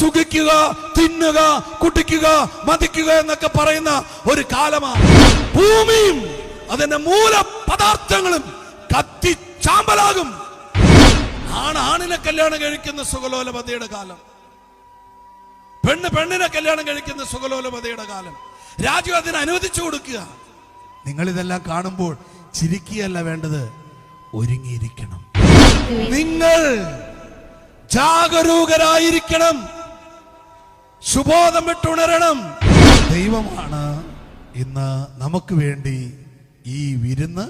സുഖിക്കുക തിന്നുക കുടിക്കുക മതിക്കുക എന്നൊക്കെ പറയുന്ന ഒരു കാലമാണ്. ഭൂമിയും അതിന്റെ മൂല പദാർത്ഥങ്ങളും കത്തി ചാമ്പലാകും. ആണ് ആണിനെ കല്യാണം കഴിക്കുന്ന സുഖലോലപതയുടെ കാലം. പെണ്ണ് പെണ്ണിനെ കല്യാണം കഴിക്കുന്ന സുഖലോലപതയുടെ കാലം. രാജു അതിന് അനുവദിച്ചു കൊടുക്കുക. നിങ്ങൾ ഇതെല്ലാം കാണുമ്പോൾ ചിരിക്കുകയല്ല വേണ്ടത് ഒരുങ്ങിയിരിക്കണം. നിങ്ങൾ ജാഗരൂകരായിരിക്കണം. സുബോധം വിട്ടുണരണം. ദൈവമാണ് ഇന്ന് നമുക്ക് വേണ്ടി ഈ വിരുന്ന്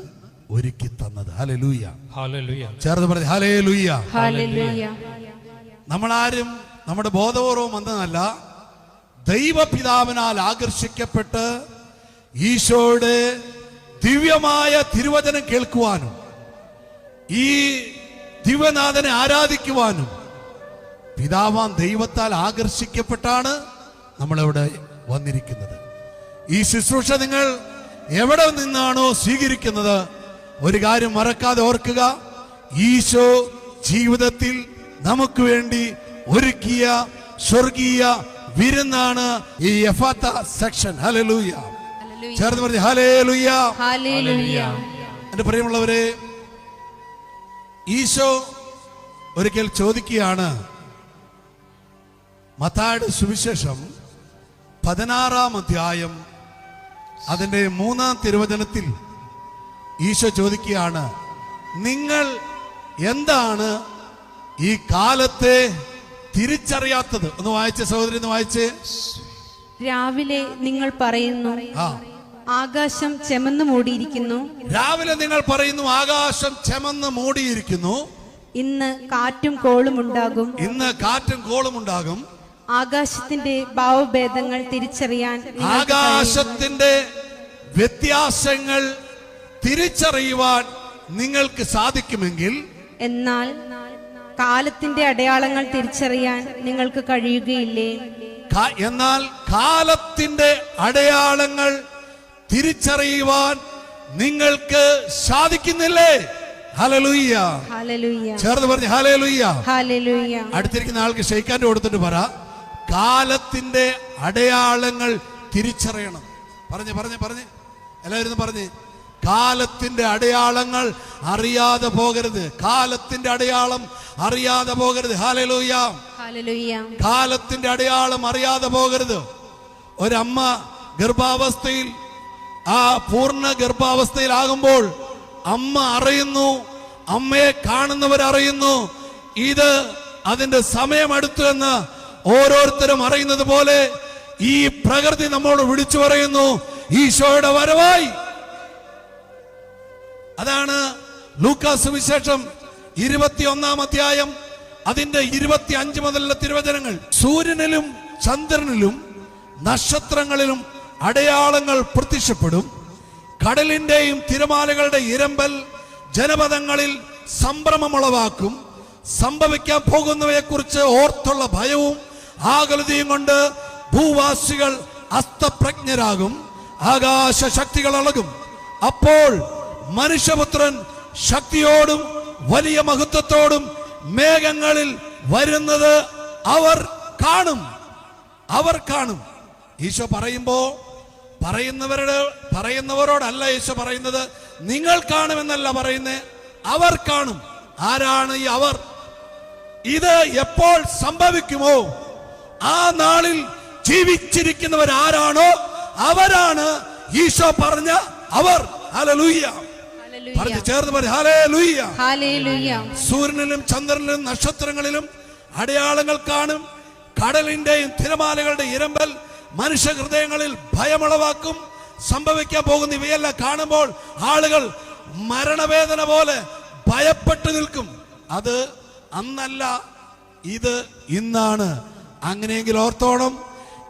ഒരുക്കി തന്നത്. ഹലലൂയ Hallelujah. ചേർന്ന് പറഞ്ഞു ഹലേ ലൂയ്യ ഹല്ലേലൂയ. നമ്മളാരും നമ്മുടെ ബോധപൂർവം വന്നതല്ല ദൈവപിതാവിനാൽ ആകർഷിക്കപ്പെട്ട് ഈശോയുടെ ദിവ്യമായ തിരുവചനം കേൾക്കുവാനും ഈ ദിവ്യനാഥനെ ആരാധിക്കുവാനും പിതാവാം ദൈവത്താൽ ആകർഷിക്കപ്പെട്ടാണ് നമ്മളിവിടെ വന്നിരിക്കുന്നത്. ഈ ശുശ്രൂഷ നിങ്ങൾ എവിടെ നിന്നാണോ സ്വീകരിക്കുന്നത്? ഒരു കാര്യം മറക്കാതെ ഓർക്കുക. ഈശോ ജീവിതത്തിൽ നമുക്ക് വേണ്ടി ഒരുക്കിയ സ്വർഗീയ വിരുന്നാണ് ഈ യഫാത്ത സെക്ഷൻ. ഹലലൂയ ചേർന്ന് പറഞ്ഞു ഹലേലുയ എന്റെ പ്രിയമുള്ളവരെ ഈശോ ഒരിക്കൽ ചോദിക്കുകയാണ് മത്തായുടെ സുവിശേഷം പതിനാറാം അധ്യായം അതിന്റെ മൂന്നാം തിരുവചനത്തിൽ ഈശോ ചോദിക്കുകയാണ് നിങ്ങൾ എന്താണ് ഈ കാലത്തെ തിരിച്ചറിയാത്തത്? ഒന്ന് വായിച്ച സഹോദരി ഒന്ന് വായിച്ച്. രാവിലെ നിങ്ങൾ പറയുന്നു ആകാശം ചെമന്ന് മൂടിയിരിക്കുന്നു. രാവിലെ നിങ്ങൾ പറയുന്നു ആകാശം ചെമന്ന് മൂടിയിരിക്കുന്നു. ഇന്ന് കാറ്റും കോളും ഉണ്ടാകും. ഇന്ന് കാറ്റും കോളും ഉണ്ടാകും. ആകാശത്തിന്റെ ഭാവഭേദങ്ങൾ തിരിച്ചറിയാൻ ആകാശത്തിന്റെ വ്യത്യാസങ്ങൾ തിരിച്ചറിയുവാൻ നിങ്ങൾക്ക് സാധിക്കുമെങ്കിൽ എന്നാൽ കാലത്തിന്റെ അടയാളങ്ങൾ തിരിച്ചറിയാൻ നിങ്ങൾക്ക് കഴിയുകയില്ലേ? എന്നാൽ കാലത്തിന്റെ അടയാളങ്ങൾ തിരിച്ചറിയുവാൻ നിങ്ങൾക്ക് സാധിക്കുന്നില്ലേ? ചേർന്ന് പറഞ്ഞു ഹലലുയ്യ അടുത്തിരിക്കുന്ന ആൾക്ക് ഷെയ്ക്കാന്റെ കൊടുത്തിട്ട് പറ. കാലത്തിന്റെ അടയാളങ്ങൾ തിരിച്ചറിയണം. പറഞ്ഞു പറഞ്ഞു പറഞ്ഞു. എല്ലാവരും പറഞ്ഞു. കാലത്തിന്റെ അടയാളങ്ങൾ അറിയാതെ പോകരുത്. കാലത്തിന്റെ അടയാളം അറിയാതെ പോകരുത്. ഹാലലൂയ കാലത്തിന്റെ അടയാളം അറിയാതെ പോകരുത്. ഒരമ്മ ഗർഭാവസ്ഥയിൽ ആ പൂർണ ഗർഭാവസ്ഥയിലാകുമ്പോൾ അമ്മ അറിയുന്നു അമ്മയെ കാണുന്നവർ അറിയുന്നു ഇത് അതിന്റെ സമയം അടുത്തു എന്ന് ഓരോരുത്തരും അറിയുന്നത് പോലെ ഈ പ്രകൃതി നമ്മോട് വിളിച്ചു പറയുന്നു ഈശോയുടെ വരവായി. അതാണ് ലൂക്കാസ് വിശേഷം ഇരുപത്തിയൊന്നാം അധ്യായം അതിന്റെ ഇരുപത്തി അഞ്ച് മുതലുള്ള തിരുവചനങ്ങൾ. സൂര്യനിലും ചന്ദ്രനിലും നക്ഷത്രങ്ങളിലും അടയാളങ്ങൾ പ്രത്യക്ഷപ്പെടും. കടലിന്റെയും തിരമാലകളുടെ ഇരമ്പൽ ജനപദങ്ങളിൽ സംഭ്രമമുളവാക്കും. സംഭവിക്കാൻ പോകുന്നവയെക്കുറിച്ച് ഓർത്തുള്ള ഭയവും ആകുലതയും കൊണ്ട് ഭൂവാസികൾ അസ്തപ്രജ്ഞരാകും. ആകാശ ശക്തികൾ അളകും. അപ്പോൾ മനുഷ്യപുത്രൻ ശക്തിയോടും വലിയ മഹത്വത്തോടും മേഘങ്ങളിൽ വരുന്നത് അവർ കാണും. അവർ കാണും. ഈശോ പറയുമ്പോ പറയുന്നവരുടെ പറയുന്നവരോടല്ല ഈശോ പറയുന്നത്. നിങ്ങൾ കാണുമെന്നല്ല പറയുന്നത് അവർ കാണും. ആരാണ് ഈ അവർ? ഇത് എപ്പോൾ സംഭവിക്കുമോ? ആ നാളിൽ ജീവിച്ചിരിക്കുന്നവർ ആരാണോ അവരാണ് ഈശോ പറഞ്ഞ അവർ. ഹലലൂയ്യ പറഞ്ഞു ചേർന്ന് പറഞ്ഞു സൂര്യനിലും ചന്ദ്രനിലും നക്ഷത്രങ്ങളിലും അടയാളങ്ങൾ കാണും. കടലിന്റെയും തിരമാലകളുടെ ഇരമ്പൽ മനുഷ്യ ഹൃദയങ്ങളിൽ ഭയമുളവാക്കും. സംഭവിക്കാൻ പോകുന്ന ഇവയെല്ലാം കാണുമ്പോൾ ആളുകൾ മരണവേദന പോലെ ഭയപ്പെട്ടു നിൽക്കും. അത് അന്നല്ല ഇത് ഇന്നാണ്. അങ്ങനെയെങ്കിൽ ഓർത്തോണം.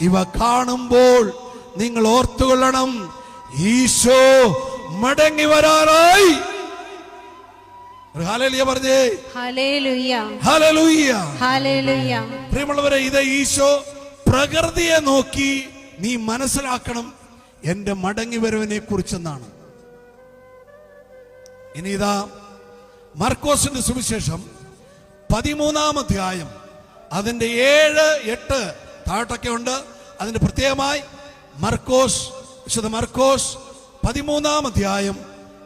ഇവ കാണുമ്പോൾ നിങ്ങൾ ഓർത്തുകൊള്ളണം. ഈശോ മടങ്ങി വരാറായി. പറഞ്ഞേ. പ്രിയമുള്ളവരെ ഇത് ഈശോ പ്രകൃതിയെ നോക്കി നീ മനസ്സിലാക്കണം എന്റെ മടങ്ങി വരവിനെ കുറിച്ചെന്നാണ് ഇനി ഇതാ മർക്കോസിന്റെ സുവിശേഷം പതിമൂന്നാം അധ്യായം അതിന്റെ ഏഴ് എട്ട് താഴോട്ടൊക്കെ ഉണ്ട്. അതിന് പ്രത്യേകമായി മർക്കോസ് വിശുദ്ധ മർക്കോസ് പതിമൂന്നാം അധ്യായം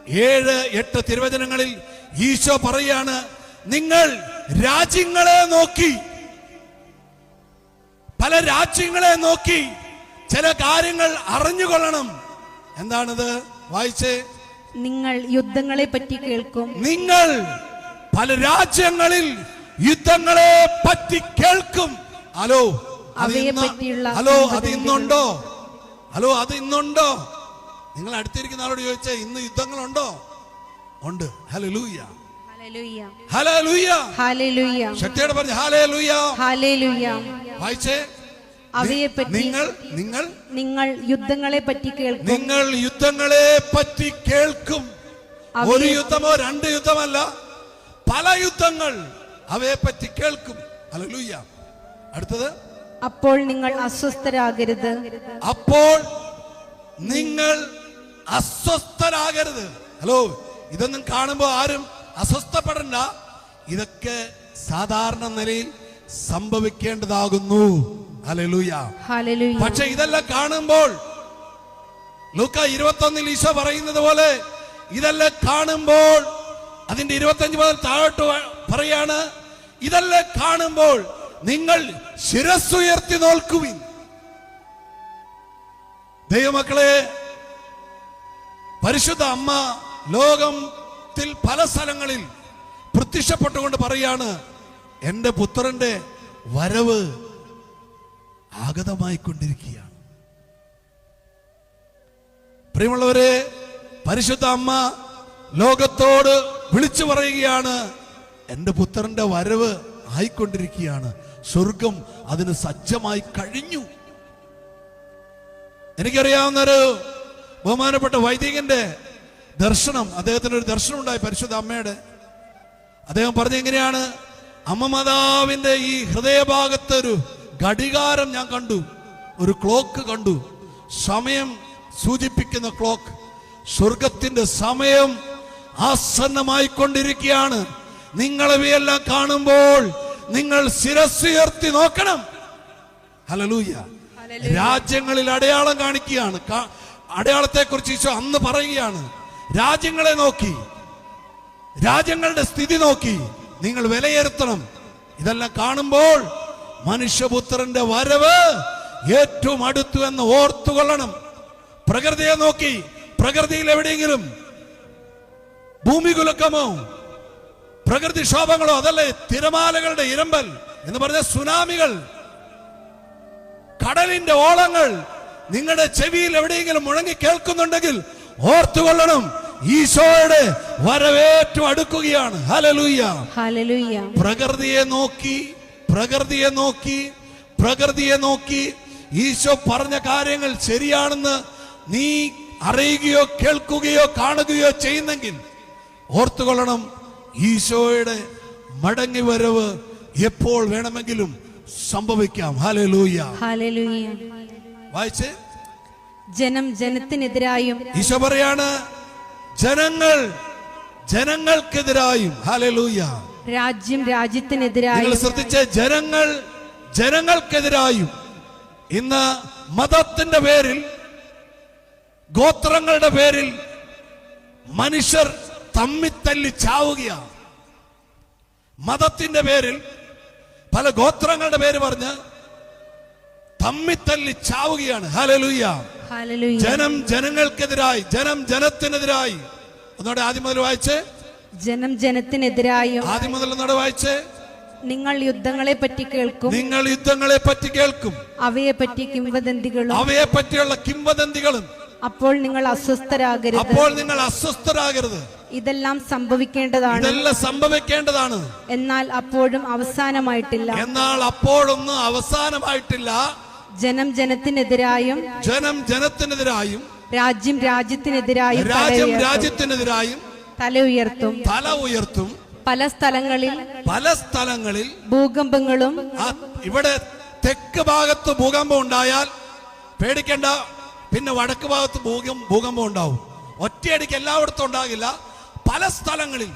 ഏഴ് എട്ട് തിരുവചനങ്ങളിൽ ഈശോ പറയാണ് നിങ്ങൾ രാജ്യങ്ങളെ നോക്കി. പല രാജ്യങ്ങളെ നോക്കി ചില കാര്യങ്ങൾ അറിഞ്ഞുകൊള്ളണം. എന്താണിത്? വായിച്ചേ. നിങ്ങൾ യുദ്ധങ്ങളെ പറ്റി കേൾക്കും. നിങ്ങൾ പല രാജ്യങ്ങളിൽ യുദ്ധങ്ങളെ പറ്റി കേൾക്കും. ഹലോ ഹലോ അത്. ഇന്നുണ്ടോ? ഹലോ അത് ഇന്നുണ്ടോ? നിങ്ങൾ അടുത്തിരിക്കുന്ന ആളോട് ചോദിച്ചേ ഇന്ന് യുദ്ധങ്ങളുണ്ടോ? ഉണ്ട്. ഹലോ ലൂയ്യ ഹല്ലേലൂയ. പറഞ്ഞു വായിച്ചേ. നിങ്ങൾ നിങ്ങൾ. നിങ്ങൾ യുദ്ധങ്ങളെ പറ്റി കേൾക്കും. നിങ്ങൾ യുദ്ധങ്ങളെ പറ്റി കേൾക്കും. ഒരു യുദ്ധമോ രണ്ട് യുദ്ധമല്ല. പല യുദ്ധങ്ങൾ. അവയെ പറ്റി കേൾക്കും. അലലൂയ്യ അടുത്തത്? അപ്പോൾ നിങ്ങൾ അസ്വസ്ഥരാകരുത്. അപ്പോൾ നിങ്ങൾ അസ്വസ്ഥരാകരുത്. ഹലോ ഇതൊന്നും കാണുമ്പോൾ ആരും അസ്വസ്ഥപ്പെടണ്ട. ഇതൊക്കെ സാധാരണ നിലയിൽ സംഭവിക്കേണ്ടതാകുന്നു. പക്ഷെ ഇതെല്ലാം കാണുമ്പോൾ ലൂക്ക ഇരുപത്തൊന്നിൽ ഈശോ പറയുന്നത് പോലെ ഇതെല്ലാം കാണുമ്പോൾ അതിന്റെ ഇരുപത്തഞ്ച് മുതൽ താഴോട്ട് പറയാണ് ഇതെല്ലാം കാണുമ്പോൾ നിങ്ങൾ ശിരസ്സുയർത്തി നോൽക്കുവിൻ. ദൈവമക്കളെ പരിശുദ്ധ അമ്മ ലോകത്തിൽ പല സ്ഥലങ്ങളിൽ പ്രത്യക്ഷപ്പെട്ടുകൊണ്ട് പറയാണ് എന്റെ പുത്രന്റെ വരവ് ആഗതമായിക്കൊണ്ടിരിക്കുകയാണ്. പ്രിയമുള്ളവരെ പരിശുദ്ധ അമ്മ ലോകത്തോട് വിളിച്ചു പറയുകയാണ് എന്റെ പുത്രന്റെ വരവ് ആയിക്കൊണ്ടിരിക്കുകയാണ്. സ്വർഗം അതിന് സജ്ജമായി കഴിഞ്ഞു. എനിക്കറിയാവുന്ന ഒരു ബഹുമാനപ്പെട്ട വൈദികന്റെ ദർശനം അദ്ദേഹത്തിന് ഒരു ദർശനം ഉണ്ടായി പരിശുദ്ധ അമ്മയുടെ. അദ്ദേഹം പറഞ്ഞ എങ്ങനെയാണ്? അമ്മ മാതാവിന്റെ ഈ ഹൃദയഭാഗത്ത് ഒരു ഘടികാരം ഞാൻ കണ്ടു. ഒരു ക്ലോക്ക് കണ്ടു. സമയം സൂചിപ്പിക്കുന്ന ക്ലോക്ക്. സ്വർഗത്തിന്റെ സമയം ആസന്നമായിക്കൊണ്ടിരിക്കുകയാണ്. നിങ്ങളിവയെല്ലാം കാണുമ്പോൾ നിങ്ങൾ ശിരസ്സുയർത്തി നോക്കണം. ഹലലൂയ രാജ്യങ്ങളിൽ അടയാളം കാണിക്കുകയാണ്. അടയാളത്തെ കുറിച്ച് ഈശോ അന്ന് പറയുകയാണ്. രാജ്യങ്ങളെ നോക്കി. രാജ്യങ്ങളുടെ സ്ഥിതി നോക്കി. നിങ്ങൾ വിലയിരുത്തണം. ഇതെല്ലാം കാണുമ്പോൾ മനുഷ്യപുത്രന്റെ വരവ് ഏറ്റവും അടുത്തു എന്ന് ഓർത്തുകൊള്ളണം പ്രകൃതിയെ നോക്കി. പ്രകൃതിയിൽ എവിടെയെങ്കിലും ഭൂമി കുലുക്കമോ പ്രകൃതിക്ഷോഭങ്ങളോ അതല്ലേ തിരമാലകളുടെ ഇരമ്പൽ എന്ന് പറഞ്ഞ സുനാമികൾ കടലിന്റെ ഓളങ്ങൾ നിങ്ങളുടെ ചെവിയിൽ എവിടെയെങ്കിലും മുഴങ്ങി കേൾക്കുന്നുണ്ടെങ്കിൽ ഓർത്തുകൊള്ളണം ഈശോയുടെ വരവേറ്റു അടുക്കുകയാണ്. ഹലലൂയ്യ ഹല്ലേലൂയ. പ്രകൃതിയെ നോക്കി പ്രകൃതിയെ നോക്കി പ്രകൃതിയെ നോക്കി. ഈശോ പറഞ്ഞ കാര്യങ്ങൾ ശരിയാണെന്ന് നീ അറിയുകയോ കേൾക്കുകയോ കാണുകയോ ചെയ്യുന്നെങ്കിൽ ഓർത്തുകൊള്ളണം ഈശോയുടെ മടങ്ങി വരവ് എപ്പോൾ വേണമെങ്കിലും സംഭവിക്കാം. ഹാലലൂയ ഹല്ലേലൂയ. വായിച്ച്. ജനം ജനത്തിനെതിരായും ഈശോ പറയാണ് ജനങ്ങൾ ജനങ്ങൾക്കെതിരായും. ഹാലലൂയ രാജ്യം രാജ്യത്തിനെതിരായും ശ്രദ്ധിച്ച ജനങ്ങൾ ജനങ്ങൾക്കെതിരായും. ഇന്ന് മതത്തിന്റെ പേരിൽ ഗോത്രങ്ങളുടെ പേരിൽ മനുഷ്യർ തമ്മിത്തല്ലി ചാവുകയാണ്. മതത്തിന്റെ പേരിൽ പല ഗോത്രങ്ങളുടെ പേര് പറഞ്ഞ് തമ്മിത്തല്ലി ചാവുകയാണ്. ഹലലുയ്യ ജനം ജനങ്ങൾക്കെതിരായി ജനം ജനത്തിനെതിരായി. ഒന്നോടെ ആദ്യം മുതൽ വായിച്ച്. ജനം ജനത്തിനെതിരായി ആദ്യം മുതൽ ഒന്നോടെ വായിച്ച്. നിങ്ങൾ യുദ്ധങ്ങളെ പറ്റി കേൾക്കും. നിങ്ങൾ യുദ്ധങ്ങളെ പറ്റി കേൾക്കും. അവയെ പറ്റി കിംവദന്തികളും. അവയെ പറ്റിയുള്ള കിംവദന്തികളും. അപ്പോൾ നിങ്ങൾ അസ്വസ്ഥരാകരുത്. അപ്പോൾ നിങ്ങൾ അസ്വസ്ഥരാകരുത്. ഇതെല്ലാം സംഭവിക്കേണ്ടതാണ്. ഇതെല്ലാം സംഭവിക്കേണ്ടതാണ്. എന്നാൽ അപ്പോഴും അവസാനമായിട്ടില്ല. എന്നാൽ അപ്പോഴൊന്നും അവസാനമായിട്ടില്ല. ജനം ജനത്തിനെതിരായും ജനം ജനത്തിനെതിരായും രാജ്യം രാജ്യത്തിനെതിരായും രാജ്യം. രാജ്യത്തിനെതിരായും തല ഉയർത്തും. തല ഉയർത്തും. പല സ്ഥലങ്ങളിൽ പല സ്ഥലങ്ങളിൽ ഭൂകമ്പങ്ങളും ഇവിടെ തെക്ക് ഭാഗത്ത് ഭൂകമ്പം ഉണ്ടായാൽ പേടിക്കേണ്ട. പിന്നെ വടക്ക് ഭാഗത്ത് ഭൂകം ഭൂകമ്പം ഉണ്ടാവും. ഒറ്റയടിക്ക് എല്ലായിടത്തും ഉണ്ടാകില്ല. പല സ്ഥലങ്ങളിൽ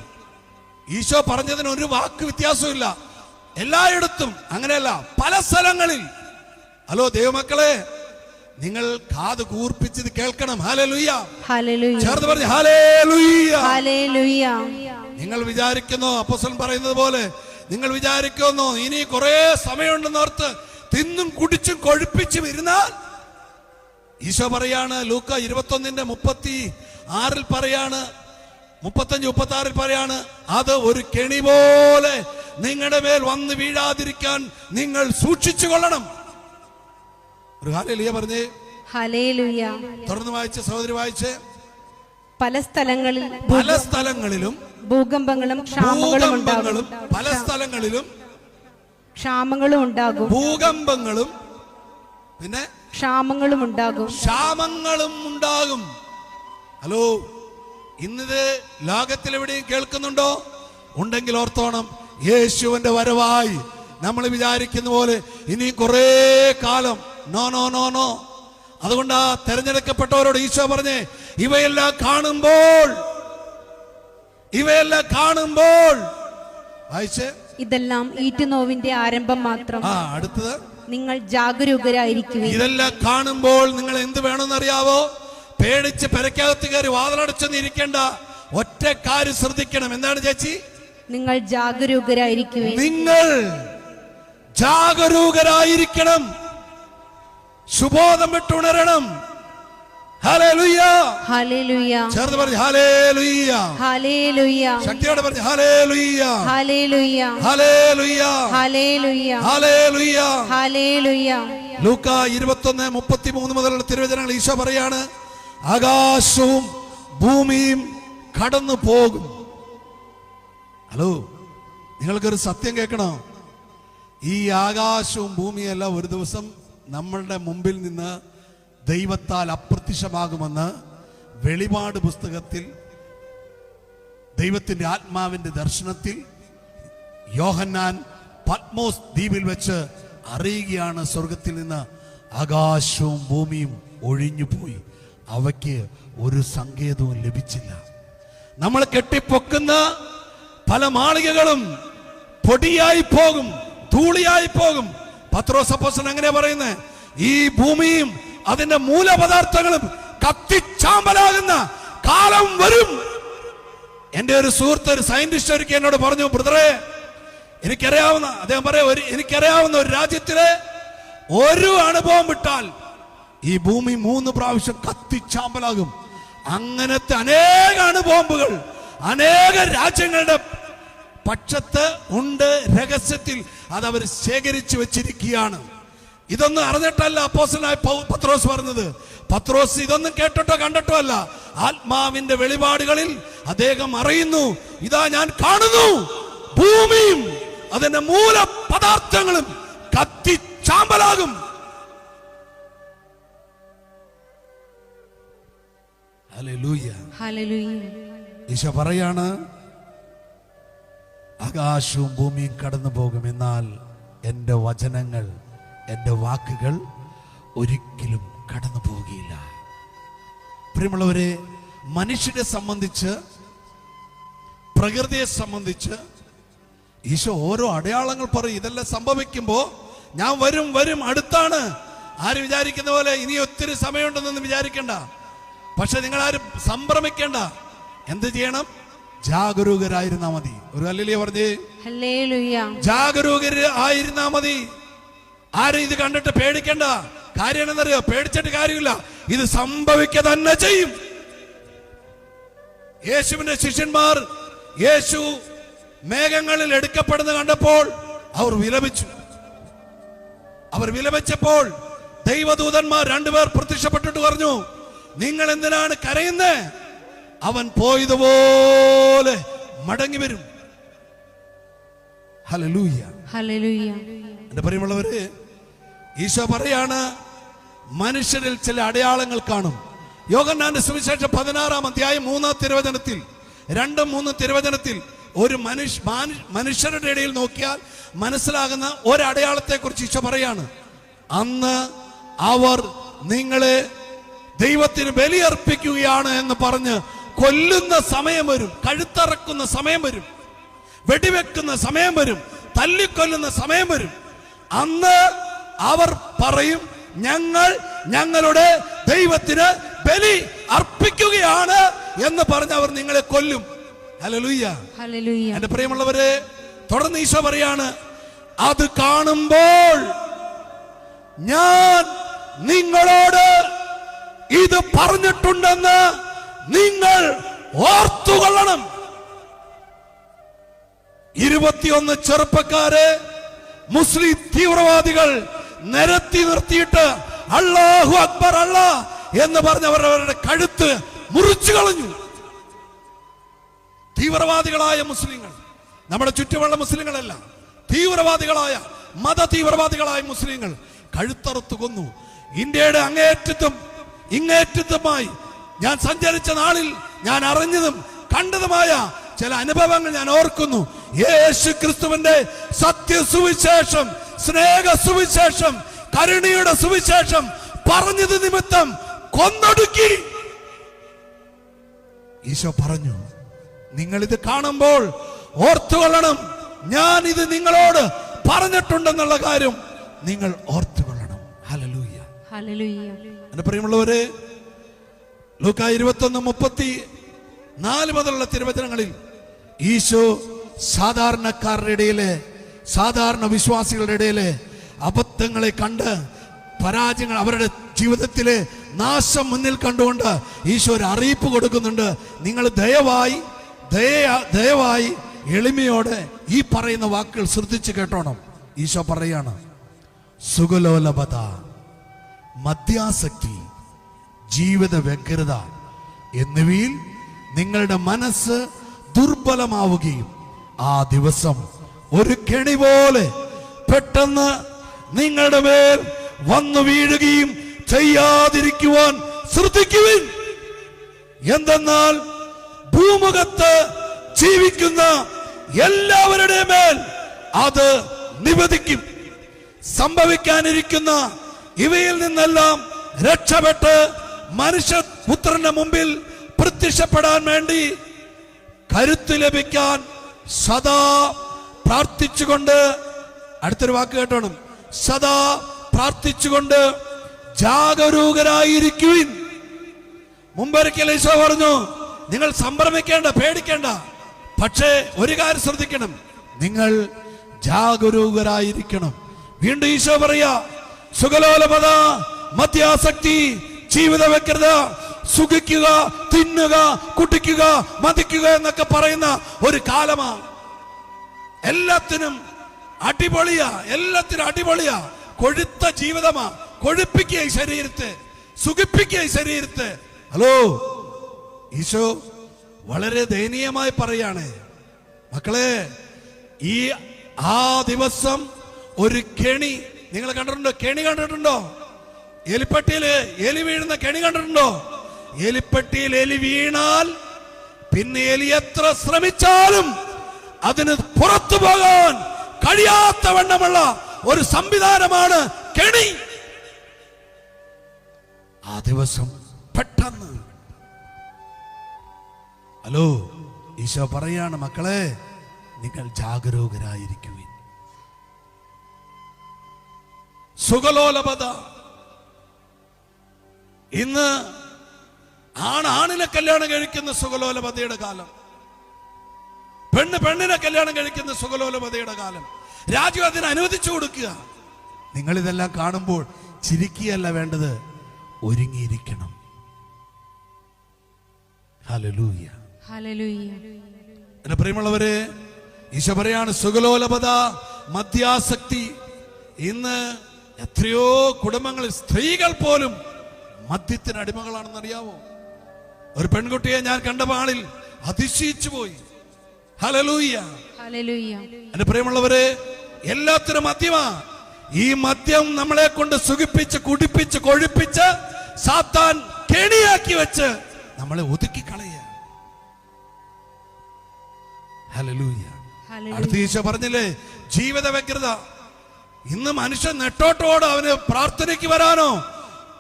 ഈശോ പറഞ്ഞതിന് ഒരു വാക്ക് വ്യത്യാസമില്ല എല്ലായിടത്തും അങ്ങനെയല്ല പല സ്ഥലങ്ങളിൽ. ഹലോ ദൈവമക്കളെ നിങ്ങൾ കാത് കൂർപ്പിച്ചത് കേൾക്കണം. ഹാലലുയ്യ ചേർന്ന് പറഞ്ഞു ഹാലേലുയ്യ നിങ്ങൾ വിചാരിക്കുന്നു അപ്പോസ്തലൻ പറയുന്നത് പോലെ നിങ്ങൾ വിചാരിക്കുന്നു ഇനി കുറെ സമയമുണ്ടെന്ന് ഓർത്ത് തിന്നും കുടിച്ചും കൊഴുപ്പിച്ചും ഇരുന്നാൽ? ഈശോ പറയാണ് ലൂക്ക ഇരുപത്തൊന്നിന്റെ മുപ്പത്തി ആറിൽ പറയാണ് മുപ്പത്തഞ്ച് മുപ്പത്തി ആറിൽ പറയാണ് അത് ഒരു കെണി പോലെ നിങ്ങളുടെ മേൽ വന്ന് വീഴാതിരിക്കാൻ നിങ്ങൾ സൂക്ഷിച്ചു കൊള്ളണം. ഒരു ഹാലിയ പറഞ്ഞേ. തുറന്നു വായിച്ച് സഹോദരി വായിച്ച്. പല സ്ഥലങ്ങളിൽ പല സ്ഥലങ്ങളിലും ഭൂകമ്പങ്ങളും ഭൂകമ്പങ്ങളും പല സ്ഥലങ്ങളിലും ക്ഷാമങ്ങളും ഉണ്ടാകും. ഭൂകമ്പങ്ങളും പിന്നെ ക്ഷാമങ്ങളും ഉണ്ടാകും. ക്ഷാമങ്ങളും ഉണ്ടാകും. ഹലോ ഇന്നിത് ലോകത്തിൽ എവിടെയും കേൾക്കുന്നുണ്ടോ? ഉണ്ടെങ്കിൽ ഓർത്തോണം യേശുവിന്റെ വരവായി. നമ്മൾ വിചാരിക്കുന്ന പോലെ ഇനിയും കുറേ കാലം. No no no no. അതുകൊണ്ട് ആ തെരഞ്ഞെടുക്കപ്പെട്ടവരോട് ഈശോ പറഞ്ഞേ ഇവയെല്ലാം കാണുമ്പോൾ ഇവയെല്ലാം കാണുമ്പോൾ. ഇതെല്ലാം ഈറ്റുനോവിന്റെ ആരംഭം മാത്രം. ആ അടുത്തത്. നിങ്ങൾ ജാഗരൂകരായിരിക്കും ഇതെല്ലാം കാണുമ്പോൾ നിങ്ങൾ എന്ത് വേണമെന്ന് അറിയാവോ പേടിച്ച് പെരക്കകത്ത് കയറി വാതിലടച്ചൊന്നും ഇരിക്കേണ്ട ഒറ്റ കാര്യം ശ്രദ്ധിക്കണം. എന്താണ് ചേച്ചി? നിങ്ങൾ ജാഗരൂകരായിരിക്കും നിങ്ങൾ ജാഗരൂകരായിരിക്കണം. സുബോധം വിട്ടുണരണം ചേർന്ന് പറഞ്ഞു ശക്തിയോടെ പറഞ്ഞു ഹല്ലേലൂയ. ഹല്ലേലൂയ. ലൂക്ക ഇരുപത്തൊന്ന് മുപ്പത്തി മൂന്ന് മുതലുള്ള തിരുവചനങ്ങൾ ഈശോ പറയാണ്. ആകാശവും ഭൂമിയും കടന്നു പോകും. ഹലോ നിങ്ങൾക്കൊരു സത്യം കേൾക്കണോ? ഈ ആകാശവും ഭൂമിയും എല്ലാം ഒരു ദിവസം നമ്മളുടെ മുമ്പിൽ നിന്ന് ദൈവത്താൽ അപ്രത്യക്ഷമാകുമെന്ന് വെളിപാട് പുസ്തകത്തിൽ ദൈവത്തിന്റെ ആത്മാവിന്റെ ദർശനത്തിൽ യോഹന്നാൻ പത്മോസ് ദ്വീപിൽ വെച്ച് അറിയുകയാണ് സ്വർഗത്തിൽ നിന്ന് ആകാശവും ഭൂമിയും ഒഴിഞ്ഞുപോയി. അവയ്ക്ക് ഒരു സങ്കേതവും ലഭിച്ചില്ല. നമ്മൾ കെട്ടിപ്പൊക്കുന്ന പല മാളികകളും പൊടിയായി പോകും ധൂളിയായി പോകും. പത്രോസപ്പോസൻ അങ്ങനെ പറയുന്നത് ഈ ഭൂമിയും അതിന്റെ മൂലപദാർത്ഥങ്ങളും കത്തിച്ചാമ്പലാകുന്ന കാലം വരും. എന്റെ ഒരു സുഹൃത്ത് ഒരു സയന്റിസ്റ്റ് ഒരിക്കൽ എന്നോട് പറഞ്ഞു ബ്രദറെ എനിക്കറിയാവുന്ന അദ്ദേഹം പറയാ ഒരു എനിക്കറിയാവുന്ന ഒരു രാജ്യത്തിലെ ഒരു അനുഭവം വിട്ടാൽ ഈ ഭൂമി മൂന്ന് പ്രാവശ്യം കത്തിച്ചാമ്പലാകും. അങ്ങനത്തെ അനേക അണുബോംബുകൾ അനേക രാജ്യങ്ങളുടെ പക്ഷത്ത് ഉണ്ട് രഹസ്യത്തിൽ അത് അവർ ശേഖരിച്ചു വെച്ചിരിക്കുകയാണ്. ഇതൊന്നും അറിഞ്ഞിട്ടല്ല അപ്പോസലായ പത്രോസ് പറഞ്ഞത്. പത്രോസ് ഇതൊന്നും കേട്ടിട്ടോ കണ്ടിട്ടോ അല്ല. ആത്മാവിന്റെ വെളിപാടുകളിൽ അദ്ദേഹം അറിയുന്നു. ഇതാ ഞാൻ കാണുന്നു. ഭൂമിയും അതിന്റെ മൂല പദാർത്ഥങ്ങളും കത്തി ഈശോ പറയാണ് ആകാശവും ഭൂമിയും കടന്നു പോകും എന്നാൽ എന്റെ വചനങ്ങൾ എന്റെ വാക്കുകൾ ഒരിക്കലും കടന്നു പോവുകയില്ല. പ്രിയമുള്ളവരെ മനുഷ്യരെ സംബന്ധിച്ച് പ്രകൃതിയെ സംബന്ധിച്ച് ഈശോ ഓരോ അടയാളങ്ങൾ പറയും. ഇതെല്ലാം സംഭവിക്കുമ്പോൾ ഞാൻ വരും വരും അടുത്താണ്. ആര് വിചാരിക്കുന്ന പോലെ ഇനി ഒത്തിരി സമയമുണ്ടെന്നൊന്നും വിചാരിക്കണ്ട. പക്ഷെ നിങ്ങൾ ആരും സംഭ്രമിക്കേണ്ട. എന്ത് ചെയ്യണം? ജാഗരൂകരായിരുന്നാ മതി. ഒരു അല്ലല്ലേ പറഞ്ഞേ. ജാഗരൂകര് ആയിരുന്നാ മതി. ആരും ഇത് കണ്ടിട്ട് പേടിക്കണ്ട. കാര്യം എന്നറിയോ പേടിച്ചിട്ട് കാര്യമില്ല. ഇത് സംഭവിക്കുക തന്നെ ചെയ്യും. യേശുവിന്റെ ശിഷ്യന്മാർ യേശു മേഘങ്ങളിൽ എടുക്കപ്പെടുന്ന കണ്ടപ്പോൾ അവർ വിലപിച്ചു. അവർ വിലപിച്ചപ്പോൾ ദൈവദൂതന്മാർ രണ്ടുപേർ പ്രത്യക്ഷപ്പെട്ടിട്ട് പറഞ്ഞു നിങ്ങൾ എന്തിനാണ് കരയുന്നത് അവൻ പോയതുപോലെ മടങ്ങി വരും. എന്റെ പ്രിയമുള്ളവര് ഈശോ പറയാണ് മനുഷ്യരിൽ ചില അടയാളങ്ങൾ കാണും. യോഗന്നാന്റെ സുവിശേഷം പതിനാറാം അധ്യായം മൂന്നാം തിരുവചനത്തിൽ രണ്ടും മൂന്നും തിരുവചനത്തിൽ ഒരു മനുഷ്യ മാനു- മനുഷ്യരുടെ ഇടയിൽ നോക്കിയാൽ മനസ്സിലാകുന്ന ഒരടയാളത്തെ കുറിച്ച് ഈശോ പറയാണ്. അന്ന് അവർ നിങ്ങളെ ദൈവത്തിന് ബലിയർപ്പിക്കുകയാണ് എന്ന് പറഞ്ഞ് കൊല്ലുന്ന സമയം വരും കഴുത്തറക്കുന്ന സമയം വരും വെടിവെക്കുന്ന സമയം വരും തല്ലിക്കൊല്ലുന്ന സമയം വരും. അന്ന് അവർ പറയും ഞങ്ങൾ ഞങ്ങളുടെ ദൈവത്തിന് ബലി അർപ്പിക്കുകയാണ് എന്ന് പറഞ്ഞ് അവർ നിങ്ങളെ കൊല്ലും. എന്റെ പ്രിയമുള്ളവരെ തുടർന്ന് ഈശോ പറയാണ് അത് കാണുമ്പോൾ ഞാൻ നിങ്ങളോട് ഇത് പറഞ്ഞിട്ടുണ്ടെന്ന് നിങ്ങൾ ഓർത്തുകൊള്ളണം ഇരുപത്തിയൊന്ന് ചെറുപ്പക്കാരെ മുസ്ലിം തീവ്രവാദികൾ നിരത്തി നിർത്തിയിട്ട് അള്ളാഹു അക്ബർ അല്ല എന്ന് പറഞ്ഞ് അവർ അവരുടെ കഴുത്ത് മുറിച്ചു കളഞ്ഞു. തീവ്രവാദികളായ മുസ്ലിങ്ങൾ നമ്മുടെ ചുറ്റുമുള്ള മുസ്ലിങ്ങളല്ല തീവ്രവാദികളായ മത തീവ്രവാദികളായ മുസ്ലിങ്ങൾ കഴുത്തറുത്തു കൊന്നു. ഇന്ത്യയുടെ അങ്ങേറ്റത്തും ഇങ്ങേറ്റത്തുമായി ഞാൻ സഞ്ചരിച്ച നാളിൽ ഞാൻ അറിഞ്ഞതും കണ്ടതുമായ ചില അനുഭവങ്ങൾ ഞാൻ ഓർക്കുന്നു. യേശു ക്രിസ്തുവിന്റെ സത്യസുവിശേഷം സ്നേഹ സുവിശേഷം കരുണയുടെ സുവിശേഷം പറഞ്ഞത് നിമിത്തം കൊന്നൊടുക്കി. ഈശോ പറഞ്ഞു നിങ്ങൾ ഇത് കാണുമ്പോൾ ഓർത്തുകൊള്ളണം. ഞാൻ ഇത് നിങ്ങളോട് പറഞ്ഞിട്ടുണ്ടെന്നുള്ള കാര്യം നിങ്ങൾ ഓർത്തുകൊള്ളണം. ഹലലൂയ ഹല്ലേലൂയ. എന്റെ പ്രിയമുള്ളവരെ ലൂക്ക ഇരുപത്തൊന്ന് മുപ്പത്തി നാല് മുതലുള്ള തിരുവചനങ്ങളിൽ ഈശോ സാധാരണക്കാരുടെ ഇടയിലെ സാധാരണ വിശ്വാസികളുടെ ഇടയിലെ അബദ്ധങ്ങളെ കണ്ട് പരാജയങ്ങൾ അവരുടെ ജീവിതത്തിലെ നാശം മുന്നിൽ കണ്ടുകൊണ്ട് ഈശോ ഒരു അറിയിപ്പ് കൊടുക്കുന്നുണ്ട്. നിങ്ങൾ ദയവായി ദയ ദയവായി എളിമയോടെ ഈ പറയുന്ന വാക്കുകൾ ശ്രദ്ധിച്ച് കേട്ടോണം. ഈശോ പറയാണ് സുഗലോലഭത മദ്യാസക്തി ജീവിത വ്യഗ്രത എന്നിവയിൽ നിങ്ങളുടെ മനസ്സ് ദുർബലമാവുകയും ആ ദിവസം ഒരു കെണി പോലെ പെട്ടെന്ന് നിങ്ങളുടെ മേൽ വന്നു വീഴുകയും ചെയ്യാതിരിക്കുവാൻ ശ്രദ്ധിക്കുവിൻ. എന്തെന്നാൽ ഭൂമുഖത്ത് ജീവിക്കുന്ന എല്ലാവരുടെ മേൽ അത് നിവദിക്കും സംഭവിക്കാനിരിക്കുന്ന ഇവയിൽ നിന്നെല്ലാം രക്ഷപ്പെട്ട് മനുഷ്യ പുത്രന്റെ മുമ്പിൽ പ്രത്യക്ഷപ്പെടാൻ വേണ്ടി കരുത്ത് ലഭിക്കാൻ സദാ പ്രാർത്ഥിച്ചുകൊണ്ട് അടുത്തൊരു വാക്ക് കേട്ടോണം. സദാ പ്രാർത്ഥിച്ചുകൊണ്ട് ജാഗരൂകരായിരിക്കുവിൻ. മുമ്പൊരിക്കൽ ഈശോ പറഞ്ഞു നിങ്ങൾ സംഭ്രമിക്കേണ്ട പേടിക്കേണ്ട. പക്ഷേ ഒരു കാര്യം ശ്രദ്ധിക്കണം. നിങ്ങൾ ജാഗരൂകരായിരിക്കണം. വീണ്ടും ഈശോ പറയാ സുഖലോലപത മദ്യാസക്തി ജീവിത വ്യഗ്രത സുഖിക്കുക തിന്നുക കുട്ടിക്കുക മതിക്കുക എന്നൊക്കെ പറയുന്ന ഒരു കാലമാണ് എല്ലാത്തിനും അടിപൊളിയാ എല്ലാത്തിനും അടിപൊളിയാ. കൊഴുത്ത ജീവിതമാ. കൊഴുപ്പിക്കുക ഈ ശരീരത്തെ സുഖിപ്പിക്കുക ഈ ശരീരത്തെ. ഹലോ ഈശോ വളരെ ദയനീയമായി പറയാണ്. മക്കളെ ഈ ആ ദിവസം ഒരു കെണി നിങ്ങൾ കണ്ടിട്ടുണ്ടോ? കെണി കണ്ടിട്ടുണ്ടോ? എലിപ്പട്ടിയിൽ എലി വീഴുന്ന കെണി കണ്ടിട്ടുണ്ടോ? എലിപ്പെട്ടിയിൽ എലി വീണാൽ പിന്നെ എലി എത്ര ശ്രമിച്ചാലും അതിന് പുറത്തു പോകാൻ കഴിയാത്ത വണ്ണമുള്ള ഒരു സംവിധാനമാണ് കെണി. ആ ദിവസം പെട്ടെന്ന്. ഹലോ ഈശോ പറയാണ് മക്കളെ നിങ്ങൾ ജാഗരൂകരായിരിക്കുവിൻ. സുഖലോലപത. ഇന്ന് ആണ് ആണിനെ കല്യാണം കഴിക്കുന്ന സുഖലോലപതയുടെ കാലം. പെണ്ണ് പെണ്ണിനെ കല്യാണം കഴിക്കുന്ന സുഖലോലപതയുടെ കാലം. രാജു അതിന് അനുവദിച്ചു കൊടുക്കുക. നിങ്ങൾ ഇതെല്ലാം കാണുമ്പോൾ ചിരിക്കുകയല്ല വേണ്ടത് ഒരുങ്ങിയിരിക്കണം. എന്റെ പ്രിയമുള്ളവരെ ഈശോ പറയാണ് സുഖലോലപത മദ്യാസക്തി ഇന്ന് എത്രയോ കുടുംബങ്ങളിൽ സ്ത്രീകൾ പോലും മദ്യത്തിന് അടിമകളാണെന്ന് അറിയാവോ ഒരു പെൺകുട്ടിയെ ഞാൻ കണ്ട പാളിൽ അതിശയിച്ചു പോയി. ഹലലൂയ്യ എന്റെ പ്രിയമുള്ളവരെ എല്ലാത്തിനും മദ്യമാ ഈ മദ്യം നമ്മളെ കൊണ്ട് സുഖിപ്പിച്ച് കുടിപ്പിച്ച് കൊഴുപ്പിച്ച് സാത്താൻ കെണിയാക്കി വെച്ച് നമ്മളെ ഒതുക്കി കളയുക ഹല്ലേലൂയ. അടുത്ത ഈശോ പറഞ്ഞില്ലേ ജീവിത വ്യഗ്രത ഇന്ന് മനുഷ്യൻ നെട്ടോട്ടോട് അവന് പ്രാർത്ഥനയ്ക്ക് വരാനോ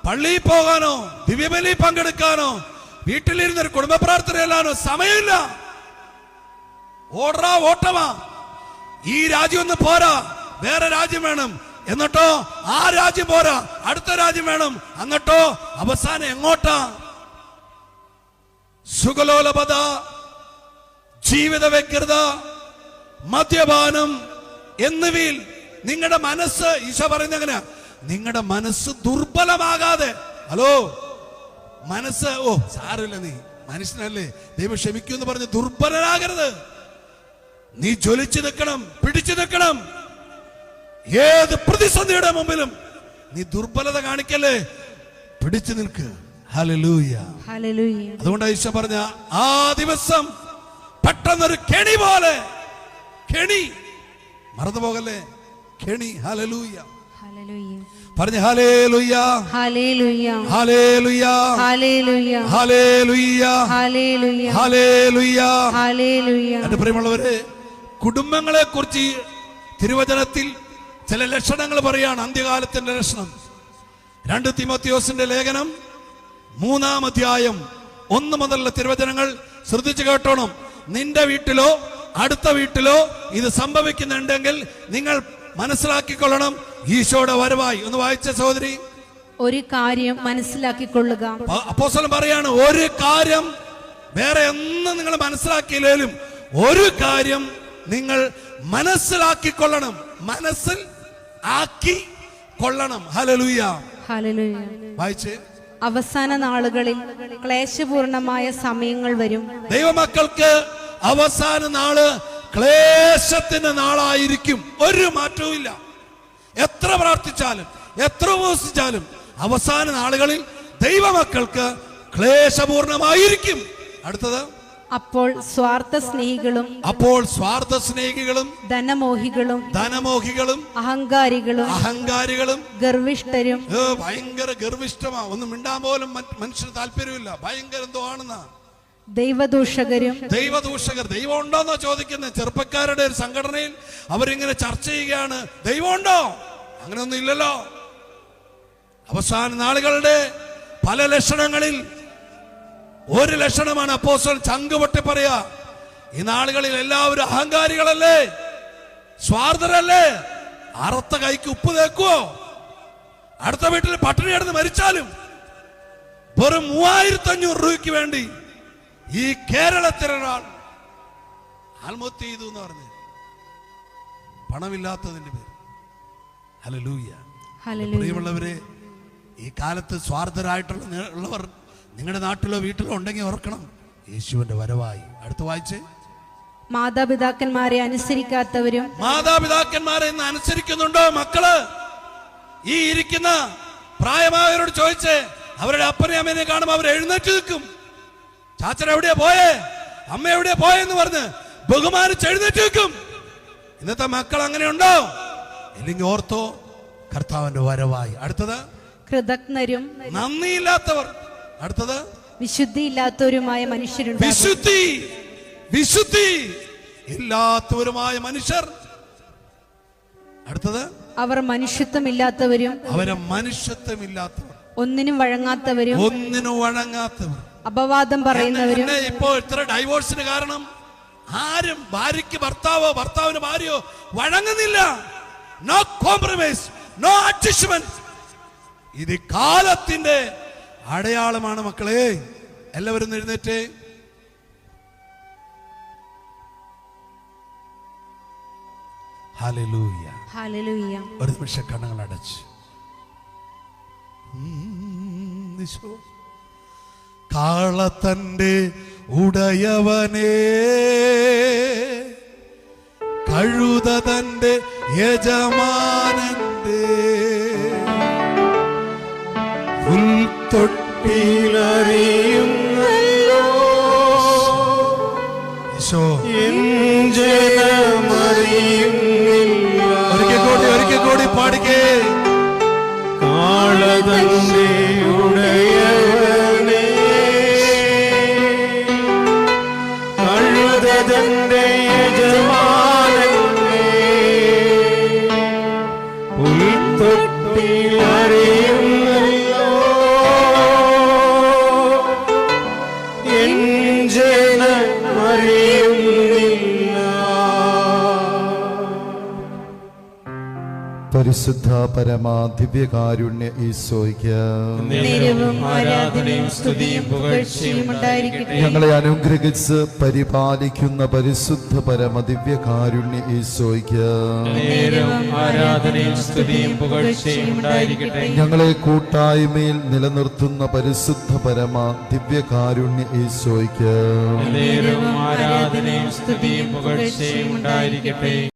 പള്ളിയിൽ പോകാനോ ദിവ്യബലി പങ്കെടുക്കാനോ വീട്ടിലിരുന്ന് ഒരു കുടുംബ പ്രാർത്ഥനയല്ലാനോ സമയമില്ല. ഓടറാ ഓട്ടമാ. ഈ രാജ്യം ഒന്ന് പോരാ വേറെ രാജ്യം വേണം. എന്നിട്ടോ ആ രാജ്യം പോരാ അടുത്ത രാജ്യം വേണം. എന്നിട്ടോ അവസാനം എങ്ങോട്ടാ? സുഖലോലപത ജീവിത വ്യഗ്രത മദ്യപാനം എന്നിവയിൽ നിങ്ങളുടെ മനസ്സ് ഈശോ പറയുന്ന എങ്ങനെ നിങ്ങളുടെ മനസ്സ് ദുർബലമാകാതെ. ഹലോ? മനസ്സ് ഓ സാരമില്ല നീ മനുഷ്യനല്ലേ? ദൈവം ക്ഷമിക്കൂ എന്ന് പറഞ്ഞ് ദുർബലരാകരുത്. നീ ജ്വലിച്ചു നിൽക്കണം പിടിച്ചു നിൽക്കണം. ഏത് പ്രതിസന്ധിയുടെ മുമ്പിലും നീ ദുർബലത കാണിക്കല്ലേ? പിടിച്ചു നിൽക്ക്. അതുകൊണ്ട് ഈശ പറഞ്ഞ ആ ദിവസം പെട്ടെന്നൊരു കെണി പോലെ കെണി മറന്നു പോകല്ലേ കെണി ഹലലൂയ പറഞ്ഞ ഹലേലുയ്യ ഹലേലുയ്യ ഹല്ലേലൂയ. ഹലേലുയ്യ ഹല്ലേലൂയ. ഹലേലുയ്യ ഹല്ലേലൂയ. എന്റെ പ്രിയമുള്ളവരെ കുടുംബങ്ങളെ കുറിച്ച് തിരുവചനത്തിൽ ചില ലക്ഷണങ്ങൾ പറയാണ് അന്ത്യകാലത്തിന്റെ ലക്ഷണം. രണ്ട് തിമോത്തിയോസിന്റെ ലേഖനം മൂന്നാം അധ്യായം ഒന്ന് മുതലുള്ള തിരുവചനങ്ങൾ ശ്രദ്ധിച്ചു കേട്ടോണം. നിന്റെ വീട്ടിലോ അടുത്ത വീട്ടിലോ ഇത് സംഭവിക്കുന്നുണ്ടെങ്കിൽ നിങ്ങൾ മനസ്സിലാക്കിക്കൊള്ളണം. ഈശോയുടെ വരവായി. ഒന്ന് വായിച്ച സഹോദരി. ഒരു കാര്യം മനസ്സിലാക്കിക്കൊള്ളുക. അപ്പോസ്തലൻ പറയാണ് ഒരു കാര്യം വേറെ ഒന്നും നിങ്ങൾ മനസ്സിലാക്കിയില്ലേലും ഒരു കാര്യം നിങ്ങൾ മനസ്സിലാക്കിക്കൊള്ളണം. മനസ്സിൽ ആക്കി കൊള്ളണം. ഹലലൂയ വായിച്ച്. അവസാന നാളുകളിൽ ക്ലേശപൂർണമായ സമയങ്ങൾ വരും. ദൈവമക്കൾക്ക് അവസാന നാൾ ക്ലേശത്തിന്റെ നാളായിരിക്കും. ഒരു മാറ്റവും ഇല്ല. എത്ര പ്രാർത്ഥിച്ചാലും എത്ര ഉപസിച്ചാലും അവസാന നാളുകളിൽ ദൈവമക്കൾക്ക് ക്ലേശപൂർണമായിരിക്കും. അടുത്തത്. അപ്പോൾ സ്വാർത്ഥ സ്നേഹികളും അപ്പോൾ സ്വാർത്ഥ സ്നേഹികളും ധനമോഹികളും ധനമോഹികളും അഹങ്കാരികളും അഹങ്കാരികളും ഗർവിഷ്ഠരും ഭയങ്കര ഗർവിഷ്ഠമാ. ഒന്നും മിണ്ടാൻ പോലും മനുഷ്യന് താല്പര്യമില്ല. ഭയങ്കര എന്തോ ആണെന്നാ. ദൈവദൂഷകരും ദൈവദൂഷകർ ദൈവം ഉണ്ടോന്നോ ചോദിക്കുന്ന ചെറുപ്പക്കാരുടെ ഒരു സംഘടനയിൽ അവരിങ്ങനെ ചർച്ച ചെയ്യുകയാണ് ദൈവം ഉണ്ടോ? അങ്ങനെയൊന്നും ഇല്ലല്ലോ. അവസാന നാളുകളുടെ പല ലക്ഷണങ്ങളിൽ ഒരു ലക്ഷണമാണ് അപ്പോസ്റ്റൽ ചങ്കുപൊട്ടി പറയാ ഈ നാളുകളിൽ എല്ലാവരും അഹങ്കാരികളല്ലേ? സ്വാർത്ഥരല്ലേ? അറുത്ത കൈക്ക് ഉപ്പ് തേക്കുവോ? അടുത്ത വീട്ടിൽ പട്ടിണി കിടന്ന് മരിച്ചാലും വെറും മൂവായിരത്തി അഞ്ഞൂറ് രൂപയ്ക്ക് വേണ്ടി ഈ കേരളത്തിലൊരാൾ ആത്മഹത്യ ചെയ്തു എന്ന് പറഞ്ഞു പണമില്ലാത്തതിന്റെ പേര്. ഹല്ലേലൂയ. പ്രിയമുള്ളവരെ ഈ കാലത്ത് സ്വാർത്ഥരായിട്ടുള്ള ഉള്ളവർ നിങ്ങളുടെ നാട്ടിലോ വീട്ടിലോ ഉണ്ടെങ്കിൽ ഓർക്കണം യേശുവിന്റെ വരവായി. അടുത്ത് വായിച്ചേ. മാതാപിതാക്കന്മാരെ അനുസരിക്കാത്തവരും മാതാപിതാക്കന്മാരെ ഇന്ന് അനുസരിക്കുന്നുണ്ടോ മക്കൾ? ഈ ഇരിക്കുന്ന പ്രായമായവരോട് ചോദിച്ച് അവരുടെ അപ്പനെ അമ്മേനെ കാണുമ്പോൾ അവർ എഴുന്നേറ്റ് നിൽക്കും. ചാച്ചൻ എവിടെയാ പോയേ? അമ്മ എവിടെയാ പോയെന്ന് പറഞ്ഞ് ബഹുമാനിച്ച് എഴുന്നേറ്റ് നിൽക്കും ഇന്നത്തെ മക്കൾ അങ്ങനെ ഉണ്ടോ ഇല്ലെങ്കിൽ ഓർത്തോ കർത്താവിന്റെ വരവായി. അടുത്തത്? കൃതജ്ഞരും നന്ദിയില്ലാത്തവർ. അടുത്തത്? വിശുദ്ധിയില്ലാത്തവരുമായ മനുഷ്യരുണ്ട് വിശുദ്ധി വിശുദ്ധി ഇല്ലാത്തവരുമായ മനുഷ്യർ. അടുത്തത്? അവർ മനുഷ്യത്വമില്ലാത്തവരും അവരെ മനുഷ്യത്വമില്ലാത്തവർ. ഒന്നിനും വഴങ്ങാത്തവരും ഒന്നിനും വഴങ്ങാത്തവർ. അപവാദം പറയുന്നവരും ഇപ്പോ ഇത്ര ഡൈവോഴ്സിന് കാരണം ആരും ഭാര്യയ്ക്ക് ഭർത്താവോ ഭർത്താവിന് ഭാര്യയോ വഴങ്ങുന്നില്ല. നോ കോംപ്രമൈസ് നോ അഡ്ജസ്റ്റ്മെന്റ് ഇത് കാലത്തിന്റെ അടയാളമാണ് മക്കളെ. എല്ലാവരും എഴുന്നേറ്റേ. ഒരു നിമിഷം കണ്ണുകൾ അടച്ച്. കാളത്തന്റെ ഉടയവനേ. കഴുത തന്റെ യജമാനന്റെ ഒരിക്കൽ കൂടി ഒരിക്കൽ കൂടി പാടിക്കേ. കാളതന്റെ പരിശുദ്ധ പരമാ ദിവ്യകാരുണ്യ ഈശോയ്ക്ക്. ഞങ്ങളെ അനുഗ്രഹിച്ച് പരിപാലിക്കുന്ന പരിശുദ്ധ പരമ ദിവ്യകാരുണ്യ ഈശോയ്ക്ക്. ഞങ്ങളെ കൂട്ടായ്മയിൽ നിലനിർത്തുന്ന പരിശുദ്ധ പരമ ദിവ്യകാരുണ്യ ഈശോയ്ക്ക്. ആരാധനയും സ്തുതിയും പുകഴ്ചയും ഉണ്ടായിരിക്കട്ടെ.